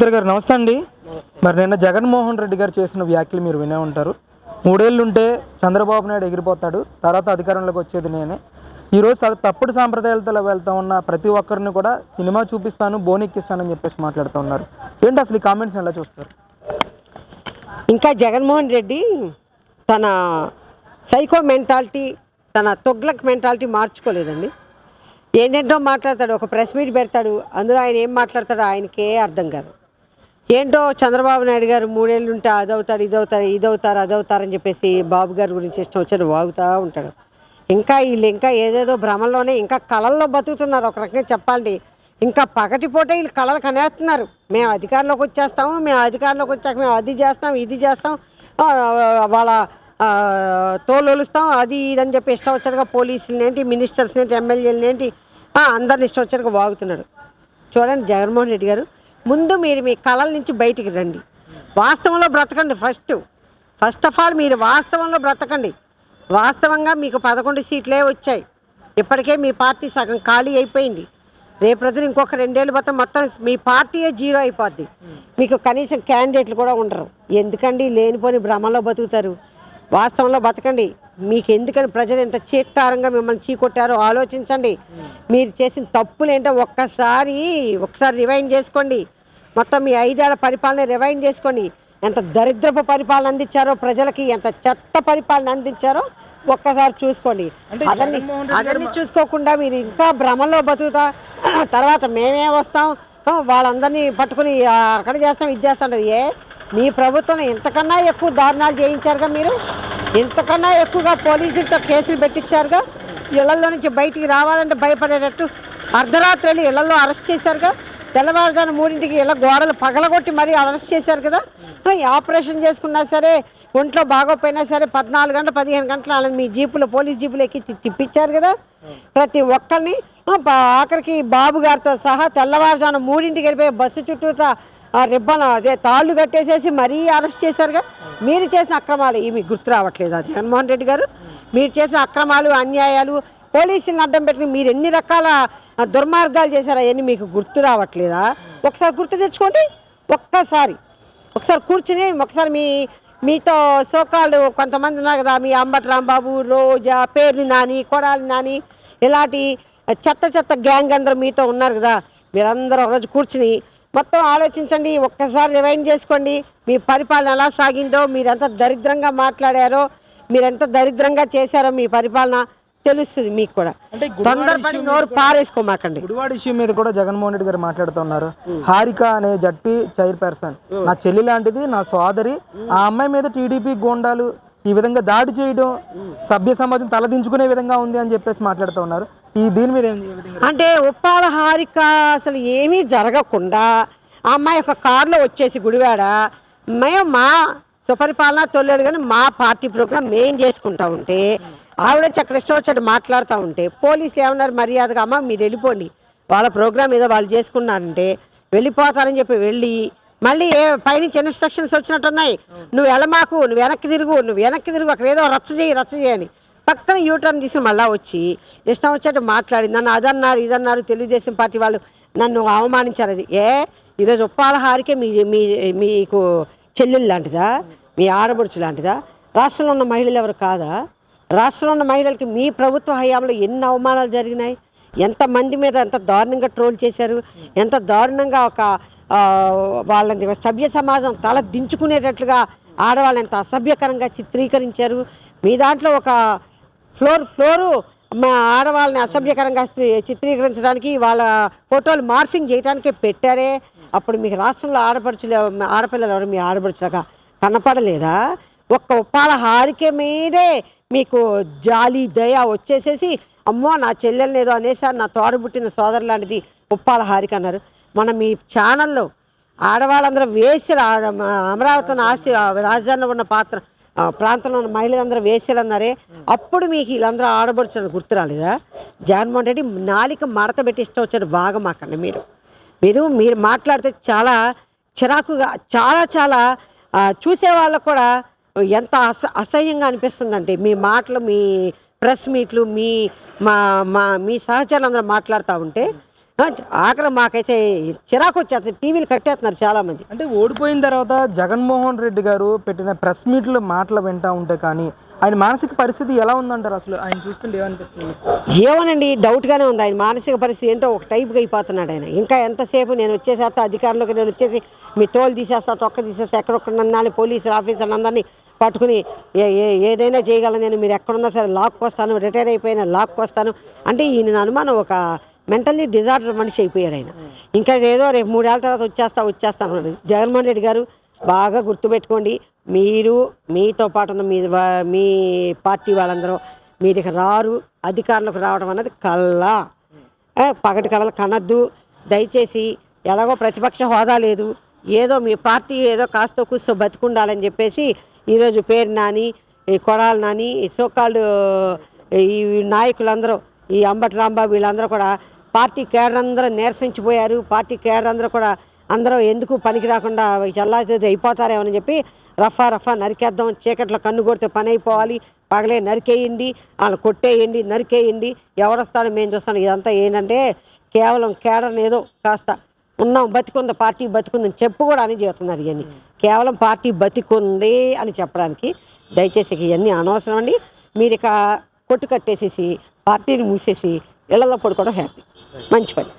సుచిత్ర గారు నమస్తే అండి. మరి నిన్న జగన్మోహన్ రెడ్డి గారు చేసిన వ్యాఖ్యలు మీరు వినే ఉంటారు. మూడేళ్ళు ఉంటే చంద్రబాబు నాయుడు ఎగిరిపోతాడు తర్వాత అధికారంలోకి వచ్చేది నేనే. ఈరోజు తప్పుడు సాంప్రదాయాలతో వెళ్తా ఉన్న ప్రతి ఒక్కరిని కూడా సినిమా చూపిస్తాను బోనెక్కిస్తానని చెప్పేసి మాట్లాడుతూ ఉన్నారు. ఏంటి అసలు ఈ కామెంట్స్ ఎలా చూస్తారు? ఇంకా జగన్మోహన్ రెడ్డి తన సైకో మెంటాలిటీ తన తొగ్లక్ మెంటాలిటీ మార్చుకోలేదండి. ఏంటంటో మాట్లాడతాడు ఒక ప్రెస్ మీట్ పెడతాడు అందులో ఆయన ఏం మాట్లాడతాడో ఆయనకే అర్థం కాదు. ఏంటో చంద్రబాబు నాయుడు గారు మూడేళ్ళు ఉంటే అదవుతాడు ఇదవుతారు ఇదవుతారు అదవుతారని చెప్పేసి బాబు గారి గురించి ఇష్టం వచ్చాడు వాగుతూ ఉంటాడు. ఇంకా వీళ్ళు ఇంకా ఏదేదో భ్రమంలోనే ఇంకా కళల్లో బతుకుతున్నారు. ఒక రకంగా చెప్పాలండి. ఇంకా పగటిపూట వీళ్ళు కళలు కనేస్తున్నారు. మేము అధికారంలోకి వచ్చేస్తాము మేము అధికారంలోకి వచ్చాక మేము అది చేస్తాం ఇది చేస్తాం వాళ్ళ ఆ, తోలొలుస్తాం అది ఇది అని చెప్పి ఇష్టం వచ్చారుగా పోలీసులని ఏంటి మినిస్టర్స్ని ఏంటి ఎమ్మెల్యేలని ఏంటి అందరిని ఇష్టం వచ్చారుగా వాగుతున్నాడు చూడండి జగన్మోహన్ రెడ్డి గారు. ముందు మీరు మీ కళల నుంచి బయటికి రండి. వాస్తవంలో బ్రతకండి ఫస్ట్. ఫస్ట్ ఆఫ్ ఆల్ మీరు వాస్తవంలో బ్రతకండి. వాస్తవంగా మీకు పదకొండు సీట్లే వచ్చాయి. ఇప్పటికే మీ పార్టీ సగం ఖాళీ అయిపోయింది. రేపు రోజున ఇంకొక రెండేళ్ళు మొత్తం మొత్తం మీ పార్టీయే జీరో అయిపోద్ది. మీకు కనీసం క్యాండిడేట్లు కూడా ఉండరు. ఎందుకండి లేనిపోని భ్రమంలో బతుకుతారు? వాస్తవంలో బతకండి. మీకు ఎందుకని ప్రజలు ఎంత చీత్కారంగా మిమ్మల్ని చీకొట్టారో ఆలోచించండి. మీరు చేసిన తప్పులు ఏంటో ఒక్కసారి ఒక్కసారి రివైండ్ చేసుకోండి. మొత్తం మీ ఐదేళ్ళ పరిపాలన రివైండ్ చేసుకోండి. ఎంత దరిద్రపు పరిపాలన అందించారో ప్రజలకి ఎంత చెత్త పరిపాలన అందించారో ఒక్కసారి చూసుకోండి. అదన్ని అదన్ని చూసుకోకుండా మీరు ఇంకా భ్రమలో బతుకుతా తర్వాత మేమే వస్తాం. వాళ్ళందరినీ పట్టుకుని అక్కడ చేస్తాం ఇది చేస్తాం. ఏ మీ ప్రభుత్వం ఇంతకన్నా ఎక్కువ దారుణాలు చేయించారుగా మీరు? ఇంతకన్నా ఎక్కువగా పోలీసులతో కేసులు పెట్టించారుగా? ఇళ్ళలో నుంచి బయటికి రావాలంటే భయపడేటట్టు అర్ధరాత్రి వెళ్ళి ఇళ్ళలో అరెస్ట్ చేశారుగా? తెల్లవారుజాను మూడింటికి ఇలా గోడలు పగలగొట్టి మరీ అరెస్ట్ చేశారు కదా? ఆపరేషన్ చేసుకున్నా సరే ఒంట్లో బాగోపోయినా సరే పద్నాలుగు గంటల పదిహేను గంటల మీ జీపులో పోలీస్ జీపులు ఎక్కి తిప్పించారు కదా? ప్రతి ఒక్కరిని బా- ఆఖరికి బాబు గారితో సహా తెల్లవారుజాను మూడింటికి వెళ్ళిపోయి బస్సు చుట్టూతా రిబ్బన్ అదే తాళ్ళు కట్టేసేసి మరీ అరెస్ట్ చేశారుగా. మీరు చేసిన అక్రమాలు ఇవి గుర్తు రావట్లేదా? జగన్మోహన్ రెడ్డి గారు మీరు చేసిన అక్రమాలు అన్యాయాలు పోలీసులను అడ్డం పెట్టుకుని మీరు ఎన్ని రకాల దుర్మార్గాలు చేశారు అవన్నీ మీకు గుర్తు రావట్లేదా? ఒకసారి గుర్తు తెచ్చుకోండి. ఒక్కసారి ఒకసారి కూర్చుని ఒకసారి మీ మీతో సోకాళ్ళు కొంతమంది ఉన్నారు కదా మీ అంబటి రాంబాబు రోజా పేర్ని నాని కొడాలి నాని ఇలాంటి చెత్త చెత్త గ్యాంగ్ అందరూ మీతో ఉన్నారు కదా మీరందరూ ఒకరోజు కూర్చుని మొత్తం ఆలోచించండి ఒక్కసారి రివైండ్ చేసుకోండి మీ పరిపాలన ఎలా సాగిందో మీరెంత దరిద్రంగా మాట్లాడారో మీరెంత దరిద్రంగా చేశారో మీ పరిపాలన తెలుస్తుంది మీకు కూడా. తొందరపడి నోరు పారేసుకోమాకండి. గుడివాడ ఇష్యూ మీద కూడా జగన్మోహన్ రెడ్డి గారు మాట్లాడుతున్నారు హారిక అనే జడ్పీ చైర్పర్సన్. నా చెల్లి లాంటిది నా సోదరి. ఆ అమ్మాయి మీద టీడీపీ గోండాలు ఈ విధంగా దాడి చేయడం సభ్య సమాజం తలదించుకునే విధంగా ఉంది అని చెప్పేసి మాట్లాడుతూ ఉన్నారు. ఈ దీని మీద అంటే ఉప్పాల హారిక అసలు ఏమీ జరగకుండా ఆ అమ్మాయి ఒక కారులో వచ్చేసి గుడివాడ మేము మా సుపరిపాలన తొలలేదు కానీ మా పార్టీ ప్రోగ్రాం మేం చేసుకుంటా ఉంటే ఆవిడ వచ్చి అక్కడ వచ్చాడు మాట్లాడుతూ ఉంటే పోలీసులు ఏమన్నారు మర్యాదగా అమ్మ మీరు వెళ్ళిపోండి వాళ్ళ ప్రోగ్రామ్ ఏదో వాళ్ళు చేసుకున్నారంటే వెళ్ళిపోతారని చెప్పి వెళ్ళి మళ్ళీ ఏ పైనుంచి ఇన్స్ట్రక్షన్స్ వచ్చినట్టున్నాయి? నువ్వు వెళ్ళమాకు నువ్వు వెనక్కి తిరుగు నువ్వు వెనక్కి తిరుగు అక్కడ ఏదో రచ్చ చేయి రచ్చ చేయని పక్కన యూటర్న్ తీసి మళ్ళీ వచ్చి ఇష్టం వచ్చేట్టు మాట్లాడి నన్ను అదన్నారు ఇదన్నారు తెలుగుదేశం పార్టీ వాళ్ళు నన్ను అవమానించారు అది. ఏ? ఈరోజు ఉప్పాల హారికే మీ మీ మీకు చెల్లెలు లాంటిదా? మీ ఆడబడుచు లాంటిదా? రాష్ట్రంలో ఉన్న మహిళలు ఎవరు కాదా? రాష్ట్రంలో ఉన్న మహిళలకి మీ ప్రభుత్వ హయాంలో ఎన్ని అవమానాలు జరిగినాయి? ఎంతమంది మీద ఎంత దారుణంగా ట్రోల్ చేశారు? ఎంత దారుణంగా ఒక వాళ్ళని సభ్య సమాజం తల దించుకునేటట్లుగా ఆడవాళ్ళని ఎంత అసభ్యకరంగా చిత్రీకరించారు. మీ దాంట్లో ఒక ఫ్లోర్ ఫ్లోరు మా ఆడవాళ్ళని అసభ్యకరంగా చిత్రీకరించడానికి వాళ్ళ ఫోటోలు మార్ఫింగ్ చేయడానికే పెట్టారే. అప్పుడు మీకు రాష్ట్రంలో ఆడపడుచులు ఆడపిల్లలు ఎవరు మీ ఆడపడుచులాగా కనపడలేదా? ఒక్క ఉప్పాల హారిక మీదే మీకు జాలి దయ వచ్చేసేసి అమ్మో నా చెల్లెల్ని ఏదో అనేసారు నా తోడబుట్టిన సోదరు లాంటిది ఉప్పాల హారిక అన్నారు. మన మీ ఛానల్లో ఆడవాళ్ళందరూ వేసిరు ఆ- అమరావతి ఆశ రాజధానిలో ఉన్న పాత్ర ప్రాంతంలో ఉన్న మహిళలందరూ వేసేలు అన్నారే అప్పుడు మీకు వీళ్ళందరూ ఆడబడుచున్న గుర్తు రాలేదా జగన్మోహన్ రెడ్డి నాలిక మడత పెట్టి ఇష్టం వచ్చాడు అక్కడ మీరు. మీరు మీరు మాట్లాడితే చాలా చిరాకుగా చాలా చాలా చూసే వాళ్ళకు కూడా ఎంత అస అసహ్యంగా అనిపిస్తుందంటే మీ మాటలు మీ ప్రెస్ మీట్లు మీ మా మా మీ సహచరులందరూ మాట్లాడుతూ ఉంటే ఆఖరి మాకైతే చిరాకు వచ్చేస్తుంది. టీవీలు కట్టేస్తున్నారు చాలామంది. అంటే ఓడిపోయిన తర్వాత జగన్మోహన్ రెడ్డి గారు పెట్టిన ప్రెస్ మీట్లో మాటలు వింటా ఉంటే కానీ ఆయన మానసిక పరిస్థితి ఎలా ఉందంటారు అసలు? ఆయన చూస్తుంటే ఏమనిపిస్తుంది? ఏమోనండి డౌట్గానే ఉంది. ఆయన మానసిక పరిస్థితి ఏంటో ఒక టైప్గా అయిపోతున్నాడు ఆయన. ఇంకా ఎంతసేపు నేను వచ్చేసేస్తా అధికారంలోకి నేను వచ్చేసి మీ తోలు తీసేస్తా తొక్క తీసేస్తా ఎక్కడొక్కడ నన్నాలి పోలీసులు ఆఫీసర్లు అందరినీ పట్టుకుని ఏ ఏ- ఏదైనా చేయగలను నేను. మీరు ఎక్కడున్నా సరే లాక్కొస్తాను రిటైర్ అయిపోయినా లాక్కొస్తాను. అంటే ఈయన అనుమానం ఒక మెంటల్లీ డిజార్డర్ మనిషి అయిపోయాడు ఆయన. ఇంకా ఏదో రేపు మూడేళ్ళ తర్వాత వచ్చేస్తా వచ్చేస్తాను అన్నాడు. జగన్మోహన్ రెడ్డి గారు బాగా గుర్తుపెట్టుకోండి. మీరు మీతో పాటు ఉన్న మీ మీ పార్టీ వాళ్ళందరూ మీరు రారు. అధికారులకు రావడం అన్నది కల్లా పగటి కళలు కనద్దు. దయచేసి ఎలాగో ప్రతిపక్ష హోదా లేదు. ఏదో మీ పార్టీ ఏదో కాస్త కూస్తో బతికుండాలని చెప్పేసి ఈరోజు పేరు నాని ఈ కొడాలి నాని ఈ సోకాళ్ళు ఈ నాయకులందరూ ఈ అంబటి రాంబాబు వీళ్ళందరూ కూడా పార్టీ కేడర్ అందరూ నీరసించిపోయారు. పార్టీ కేడర్ అందరూ కూడా అందరూ ఎందుకు పనికి రాకుండా చల్లాచేది అయిపోతారేమని చెప్పి రఫా రఫా నరికేద్దాం. చీకట్లో కన్ను కొడితే పని అయిపోవాలి పగలే నరికేయండి. వాళ్ళు కొట్టేయండి. నరికేయండి. ఎవడొస్తాడో మేము చూస్తాను ఇదంతా ఏంటంటే కేవలం కేడర్ని ఏదో కాస్త ఉన్నాం బతికుంది పార్టీ బతికుందని చెప్పు కూడా అని చెబుతున్నారు ఇవన్నీ. కేవలం పార్టీ బతికుంది అని చెప్పడానికి దయచేసి ఇవన్నీ అనవసరం అండి మీరు ఇక కొట్టు కట్టేసేసి పార్టీని మూసేసి ఇళ్ళలో పడుకోవడం హ్యాపీ. మంచి పని.